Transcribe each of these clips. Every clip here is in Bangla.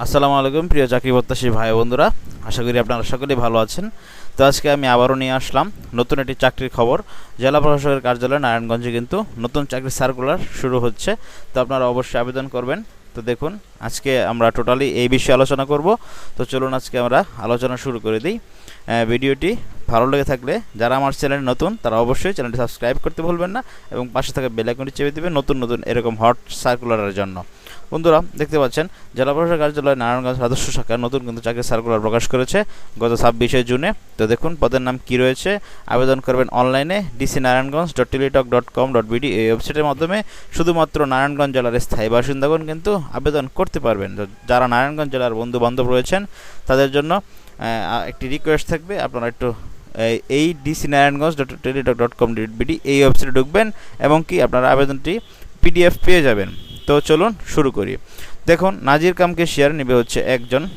আসসালামু আলাইকুম, প্রিয় চাকরি প্রত্যাশী ভাই বন্ধুরা। আশা করি আপনারা সকলেই ভালো আছেন। তো আজকে আমি আবারও নিয়ে আসলাম নতুন একটি চাকরির খবর। জেলা প্রশাসকের কার্যালয়, নারায়ণগঞ্জে কিন্তু নতুন চাকরির সার্কুলার শুরু হচ্ছে। তো আপনারা অবশ্যই আবেদন করবেন। তো দেখুন আজকে আমরা টোটালি এই বিষয়ে আলোচনা করব। তো চলুন আজকে আমরা আলোচনা শুরু করে দিই। ভিডিওটি ভালো লেগে থাকলে যারা আমার চ্যানেল নতুন, তারা অবশ্যই চ্যানেলটি সাবস্ক্রাইব করতে ভুলবেন না এবং পাশে থাকা বেল আইকনটি চেপে দেবেন নতুন নতুন এরকম হট সার্কুলারের জন্য। বন্ধুরা, দেখতে পাচ্ছেন, জেলা প্রশাসক কার্যালয়, নারায়ণগঞ্জ রাজস্ব শাখা নতুন কিন্তু চাকরির সার্কুলার প্রকাশ করেছে গত ছাব্বিশে জুনে। তো দেখুন, পদের নাম কি রয়েছে? আবেদন করবেন অনলাইনে DC Narayanganj dot Teletalk dot com dot BD এই ওয়েবসাইটের মাধ্যমে। শুধুমাত্র নারায়ণগঞ্জ জেলার স্থায়ী বাসিন্দাগণ কিন্তু আবেদন করতে পারবেন। তো যারা নারায়ণগঞ্জ জেলার বন্ধু বান্ধব রয়েছেন, তাদের জন্য একটি রিকোয়েস্ট থাকবে। আপনারা একটু, এই- DC Narayanganj dot Teletalk dot com dot BD এই ওয়েবসাইটে ঢুকবেন এবং কি আপনারা আবেদনটি পিডিএফ পেয়ে যাবেন। তো চলুন শুরু করি। দেখুন, নাজির কাম কেশিয়ার নেবে হচ্ছে একজন।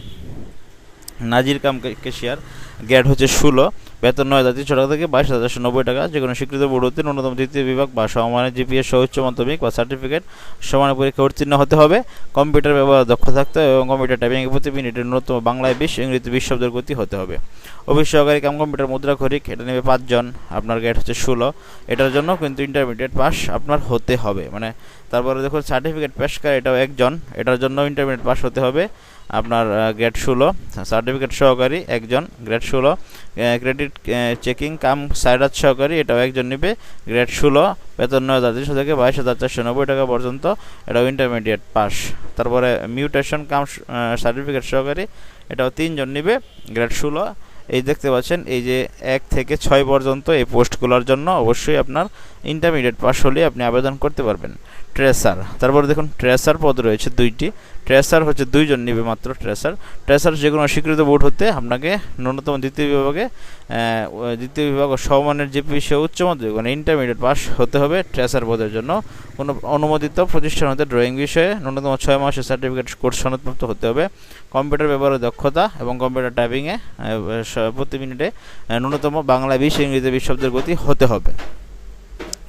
নাজির কাম কে- কেশিয়ার গ্যাড হচ্ছে ষোলো। বেতন নয় হাজার তিনশো টাকা থেকে বাইশ হাজার নব্বই টাকা। যে কোনো স্বীকৃত বোর্ড হতে ন্যূনতম তৃতীয় বিভাগ বা সমমানের জিপিএস সহ উচ্চ মাধ্যমিক বা সার্টিফিকেট সমানের পরীক্ষা উত্তীর্ণ হতে হবে। কম্পিউটার ব্যবহার দক্ষ থাকতে হবে এবং কম্পিউটার টাইপিংয়ের প্রতি মিনিটে ন্যূনতম বাংলায় বিশ, ইংরেজিতে বিশ শব্দের গতি হতে হবে। অফিস সহকারী কাম কম্পিউটার মুদ্রা খরিক, এটা নেবে পাঁচজন। আপনার গ্যাড হচ্ছে ষোলো। এটার জন্য কিন্তু ইন্টারমিডিয়েট পাস আপনার হতে হবে। মানে তারপরে দেখুন সার্টিফিকেট পেশকার এটাও একজন। এটার জন্য ইন্টারমিডিয়েট পাস হতে হবে। আপনার গ্রেড ষোলো সার্টিফিকেট সহকারী একজন গ্রেড ষোলো ক্রেডিট চেকিং কাম সাইডার সহকারী, এটাও একজন নেবে গ্রেড ষোলো, বেতন নয় হাজার তিনশো থেকে বাইশ হাজার চারশো নব্বই টাকা পর্যন্ত, এটাও ইন্টারমিডিয়েট পাস তারপরে মিউটেশন কাম সার্টিফিকেট সহকারী, এটাও তিনজন নেবে গ্রেড ষোলো। এই দেখতে পাচ্ছেন, এই যে এক থেকে ছয় পর্যন্ত এই পোস্টগুলোর জন্য অবশ্যই আপনার ইন্টারমিডিয়েট পাস হলে আপনি আবেদন করতে পারবেন। ট্রেসার। তারপরে দেখুন, ট্রেসার পদ রয়েছে দুইটি। ট্রেসার হচ্ছে দুইজন নেবে মাত্র ট্রেসার। ট্রেসার যে কোনো স্বীকৃত বোর্ড হতে আপনাকে ন্যূনতম দ্বিতীয় বিভাগে দ্বিতীয় বিভাগ ও সমমানের জিপি সে উচ্চ মাধ্যমিক মানে ইন্টারমিডিয়েট পাস হতে হবে ট্রেসার পদের জন্য। কোনো অনুমোদিত প্রতিষ্ঠান হতে ড্রয়িং বিষয়ে ন্যূনতম ছয় মাসের সার্টিফিকেট কোর্স সনদপ্রাপ্ত হতে হবে। কম্পিউটার ব্যবহারের দক্ষতা এবং কম্পিউটার টাইপিংয়ে প্রতি মিনিটে ন্যূনতম বাংলা, বিশ, ইংরেজি, বিশ গতি হতে হবে।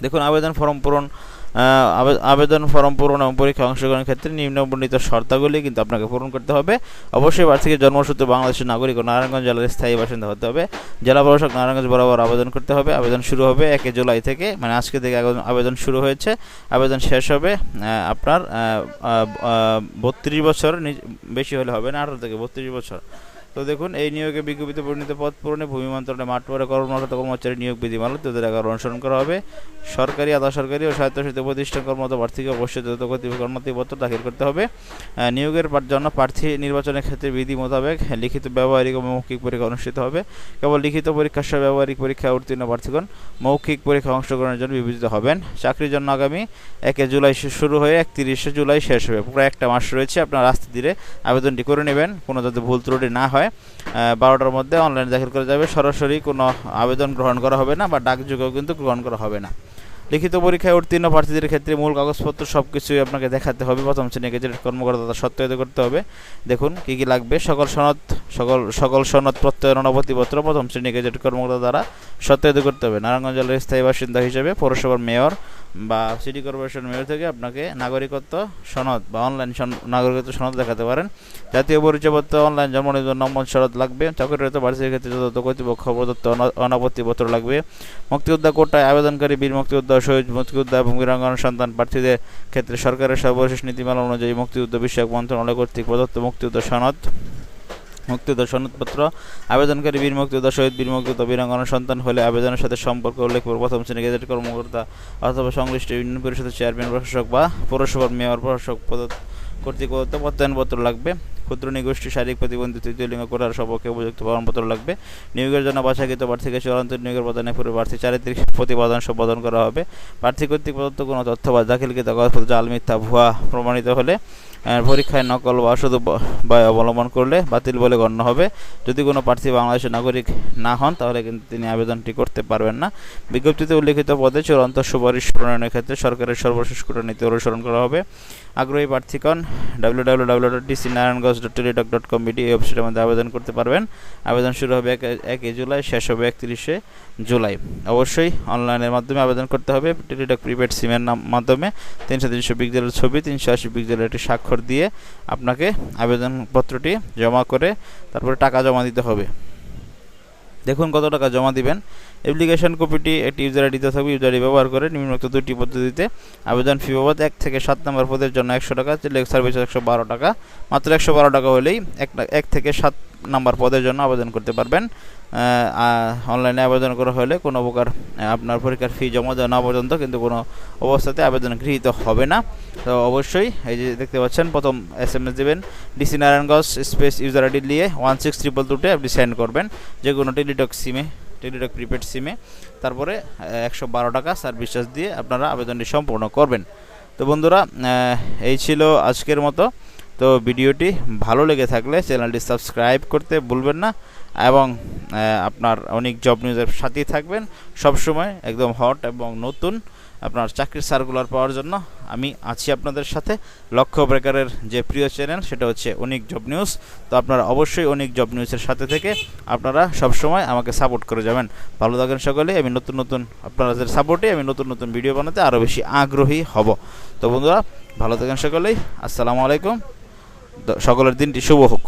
দেখুন, আবেদন ফর্ম পূরণ আবেদন ফর্ম পূরণ এবং পরীক্ষা অংশগ্রহণের ক্ষেত্রে নিম্ন শর্তাগুলি কিন্তু আপনাকে পূরণ করতে হবে। অবশ্যই প্রার্থীকে জন্মসূত্রে বাংলাদেশের নাগরিক ও নারায়ণগঞ্জ জেলার স্থায়ী বাসিন্দা হতে হবে। জেলা প্রশাসক নারায়ণগঞ্জ বরাবর আবেদন করতে হবে। আবেদন শুরু হবে একে জুলাই থেকে মানে আজকে থেকে আবেদন- শুরু হয়েছে। আবেদন শেষ হবে আপনার বত্রিশ বছর বেশি হলে হবে না, আঠারো থেকে বত্রিশ বছর। তো দেখুন, এই নিয়োগে বিজ্ঞপ্তিতে পরিণত পদ পূরণে ভূমি মন্ত্রণালয়ে মাঠ পরে কর্মরত কর্মচারী নিয়োগ বিধিমালা হাজার এগারো অনুসরণ করা হবে। সরকারি আধা সরকারি ও স্বায়ত্তশাসিত প্রতিষ্ঠান কর্মরত প্রার্থীকে অবশ্যই যত কর্মতিপত্র দাখিল করতে হবে। নিয়োগের জন্য প্রার্থী নির্বাচনের ক্ষেত্রে বিধি মোতাবেক লিখিত ব্যবহারিক ও মৌখিক পরীক্ষা অনুষ্ঠিত হবে। কেবল লিখিত পরীক্ষা সহ ব্যবহারিক পরীক্ষা উত্তীর্ণ প্রার্থীগণ মৌখিক পরীক্ষা অংশগ্রহণের জন্য বিবেচিত হবেন। চাকরির জন্য আগামী একে জুলাই শুরু হয়ে একত্রিশে জুলাই শেষ হবে। পুরো একটা মাস রয়েছে, আপনার আস্তে ধীরে আবেদনটি করে নেবেন। কোনো যাতে ভুল ত্রুটি না হয়। বারোটার মধ্যে অনলাইনে দাখিল করা যাবে। সরাসরি কোনো আবেদন গ্রহণ করা হবে না বা ডাকযোগেও কিন্তু গ্রহণ করা হবে না। লিখিত পরীক্ষায় উত্তীর্ণ প্রার্থীদের ক্ষেত্রে মূল কাগজপত্র সব কিছুই আপনাকে দেখাতে হবে। প্রথম শ্রেণি গেজেট কর্মকর্তা সত্যায়িত করতে হবে। দেখুন কী কী লাগবে। সকল সনদ সকল সকল সনদ প্রত্যয়ন অনুমতিপত্র প্রথম শ্রেণি গেজেট কর্মকর্তা দ্বারা সত্যায়িত করতে হবে। নারায়ণগঞ্জ জেলার স্থায়ী বাসিন্দা হিসেবে পৌরসভার মেয়র বা সিটি কর্পোরেশন মেয়র থেকে আপনাকে নাগরিকত্ব সনদ বা অনলাইন নাগরিকত্ব সনদ দেখাতে পারেন। জাতীয় পরিচয়পত্র, অনলাইন জন্ম নিবন্ধন নম্বর সনদ লাগবে। চাকরিরত প্রার্থীদের ক্ষেত্রে যথাযথ কর্তৃপক্ষ প্রদত্ত অনা- অনাপত্তিপত্র লাগবে। মুক্তিযোদ্ধা কোটায় আবেদনকারী বীর মুক্তিযোদ্ধা, শহীদ মুক্তিযোদ্ধা এবং বীরাঙ্গন সন্তান প্রার্থীদের ক্ষেত্রে সরকারের সর্বশেষ নীতিমালা অনুযায়ী মুক্তিযুদ্ধ বিষয়ক মন্ত্রণালয় কর্তৃক প্রদত্ত মুক্তিযুদ্ধ সনদ মুক্তিযুদ্ধ সনদপত্র আবেদনকারী বীর মুক্তিযোদ্ধা শহীদ বীর মুক্তিযোদ্ধা বীরাঙ্গনা সন্তান হলে আবেদনের সাথে সম্পর্ক উল্লেখ প্রথম শ্রেণি গেজেট কর্মকর্তা অথবা সংশ্লিষ্ট ইউনিয়ন পরিষদের চেয়ারম্যান, প্রশাসক বা পৌরসভার মেয়র, প্রশাসক পদ, কর্তৃক প্রত্যয়নপত্র লাগবে। ক্ষুদ্র নিগোষ্ঠী শারীরিক প্রতিবন্ধী তৃতীয় লিঙ্গ করার সপক্ষে উপযুক্ত প্রমাণপত্র লাগবে। নিয়োগের জন্য বাছাকৃত প্রার্থীকে চূড়ান্ত নিয়োগের প্রদানের পূর্বে প্রার্থী চারিত্রিক প্রতিপাদন সম্পাদন করা হবে। প্রার্থী কর্তৃক প্রদত্ত কোনো তথ্য বা দাখিলকৃত কাগজপত্র, জাল, মিথ্যা, ভুয়া প্রমাণিত হলে পরীক্ষায় নকল বা শুধু বা অবলম্বন করলে বাতিল বলে গণ্য হবে। যদি কোনো প্রার্থী বাংলাদেশের নাগরিক না হন, তাহলে কিন্তু তিনি আবেদনটি করতে পারবেন না। বিজ্ঞপ্তিতে উল্লেখিত পদে চূড়ান্ত সুপারিশ প্রণয়নের ক্ষেত্রে সরকারের সর্বশেষ কূটনীতি অনুসরণ করা হবে। আগ্রহী প্রার্থীগণ W W W dot DC Narayanganj dot Teletalk dot com BD এই ওয়েবসাইটের মধ্যে আবেদন করতে পারবেন। আবেদন শুরু হবে এক একই জুলাই, শেষ হবে একত্রিশে জুলাই। অবশ্যই অনলাইনের মাধ্যমে আবেদন করতে হবে। টেলিটক প্রিপেড সিমের নাম, মাধ্যমে তিনশো তিনশো পিক্সেলের ছবি, তিনশো আশি পিক্সেলের একটি স্বাক্ষর দিয়ে আপনাকে আবেদনপত্রটি জমা করে তারপরে টাকা জমা দিতে হবে। দেখুন কত টাকা জমা দিবেন। অ্যাপ্লিকেশন কপিটি একটি ইউজার আইডিতে থাকবে ইউজার আইডি ব্যবহার করে নিম্নোক্ত দুটি পদ্ধতিতে আবেদন ফি বাবদ এক থেকে সাত নম্বর পদের জন্য একশো টাকা লেগ সার্ভিস একশো বারো টাকা। মাত্র একশো বারো টাকা হলেই এক থেকে সাত নাম্বার পদের জন্য আবেদন করতে পারবেন। অনলাইনে আবেদন করা হলে কোনো প্রকার আপনার পরীক্ষার ফি জমা দেওয়া না পর্যন্ত কিন্তু কোনো অবস্থাতে আবেদন গৃহীত হবে না। তো অবশ্যই এই যে দেখতে পাচ্ছেন, প্রথম এস এম এস দেবেন DC Narayanganj space user ID দিয়ে ওয়ান সিক্স ট্রিপল টুটে আপনি সেন্ড করবেন যে কোনো টেলিটক সিমে টেলিটক প্রিপেড সিমে তারপরে একশো বারো টাকা সার্ভিস চার্জ দিয়ে আপনারা আবেদনটি সম্পূর্ণ করবেন। তো বন্ধুরা এই ছিল আজকের মতো। তো ভিডিওটি ভালো লেগে থাকলে চ্যানেলটি সাবস্ক্রাইব করতে ভুলবেন না এবং আপনার অনেক জব নিউজের সাথেই থাকবেন। সবসময় একদম হট এবং নতুন আপনার চাকরির সার্কুলার পাওয়ার জন্য আমি আছি আপনাদের সাথে। লক্ষ্য ব্রেকারের যে প্রিয় চ্যানেল, সেটা হচ্ছে অনেক জব নিউজ। তো আপনারা অবশ্যই অনেক জব নিউজের সাথে থেকে আপনারা সবসময় আমাকে সাপোর্ট করে যাবেন। ভালো থাকেন সকলে, আমি নতুন নতুন আপনাদের সাপোর্টে আমি নতুন নতুন ভিডিও বানাতে আরও বেশি আগ্রহী হব। তো বন্ধুরা, ভালো থাকেন সকলেই, আসসালামু আলাইকুম। সকলের দিনটি শুভ হোক।